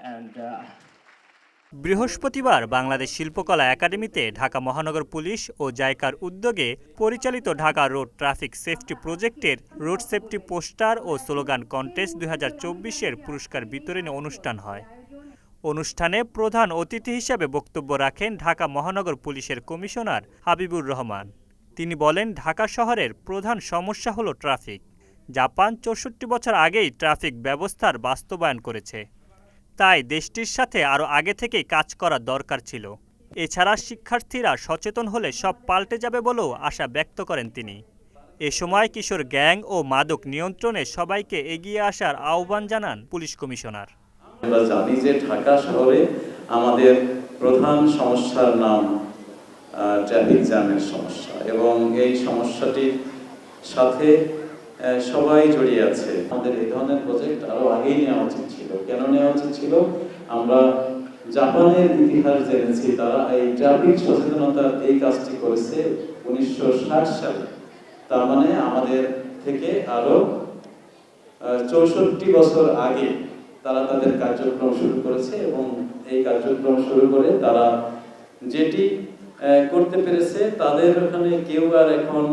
And বৃহস্পতিবার বাংলাদেশ শিল্পকলা একাডেমিতে ঢাকা মহানগর পুলিশ ও জায়কার উদ্যোগে পরিচালিত ঢাকা রোড ট্রাফিক সেফটি প্রজেক্টের রোড সেফটি পোস্টার ও স্লোগান কন্টেস্ট দুই হাজার চব্বিশের পুরস্কার বিতরণী অনুষ্ঠান হয়। অনুষ্ঠানে প্রধান অতিথি হিসেবে বক্তব্য রাখেন ঢাকা মহানগর পুলিশের কমিশনার হাবিবুর রহমান। তিনি বলেন, ঢাকা শহরের প্রধান সমস্যা হলো ট্রাফিক। জাপান চৌষট্টি বছর আগেই ট্রাফিক ব্যবস্থার বাস্তবায়ন করেছে। তাই দেশটির সাথে আরও আগে থেকেই কাজ করা দরকার ছিল। এছাড়া শিক্ষার্থীরা সচেতন হলে সব পাল্টে যাবে বলেও আশা ব্যক্ত করেন তিনি। এ সময় কিশোর গ্যাং ও মাদক নিয়ন্ত্রণে সবাইকে এগিয়ে আসার আহ্বান জানান পুলিশ কমিশনার। আমরা জানি যে ঢাকা শহরে আমাদের প্রধান সমস্যার নাম ট্রাফিক জ্যামের সমস্যা এবং এই সমস্যাটির সাথে সবাই জড়িয়ে আছে। আমাদের এই ধরনের প্রজেক্ট আরও আগেই নেওয়া উচিত ছিল। কেন নেওয়া উচিত ছিল? আমরা জাপানের ইতিহাস জেনেছি, তারা এই ট্রাফিক সচেতনতার এই কাজটি করেছে উনিশশো সালে। তার মানে আমাদের থেকে আরও চৌষট্টি বছর আগে তারা তাদের কার্যক্রম শুরু করেছে এবং এই কার্যক্রম শুরু করে তারা যেটি করতে পেরেছে, তাদের ওখানে কেউ আর এখন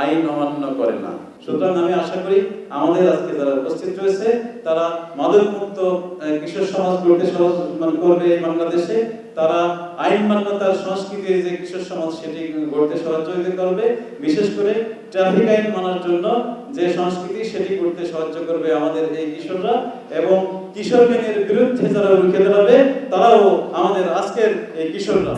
আইন অমান্য করে না। সুতরাং আমি আশা করি আমাদের আজকে যারা উপস্থিত রয়েছে, তারা মাদক মুক্ত কিশোর সমাজ গড়তে সহজ মানে করবে বাংলাদেশে। তারা আইন মান্যতার সংস্কৃতির যে কিশোর সমাজ, সেটি গড়তে সহযোগিতা করবে। বিশেষ করে ট্রাফিক আইন মানার জন্য যে সংস্কৃতি, সেটি করতে সাহায্য করবে আমাদের এই কিশোররা এবং কিশোর বিরুদ্ধে যারা রুখে দাঁড়াবে, তারাও আমাদের আজকের এই কিশোররা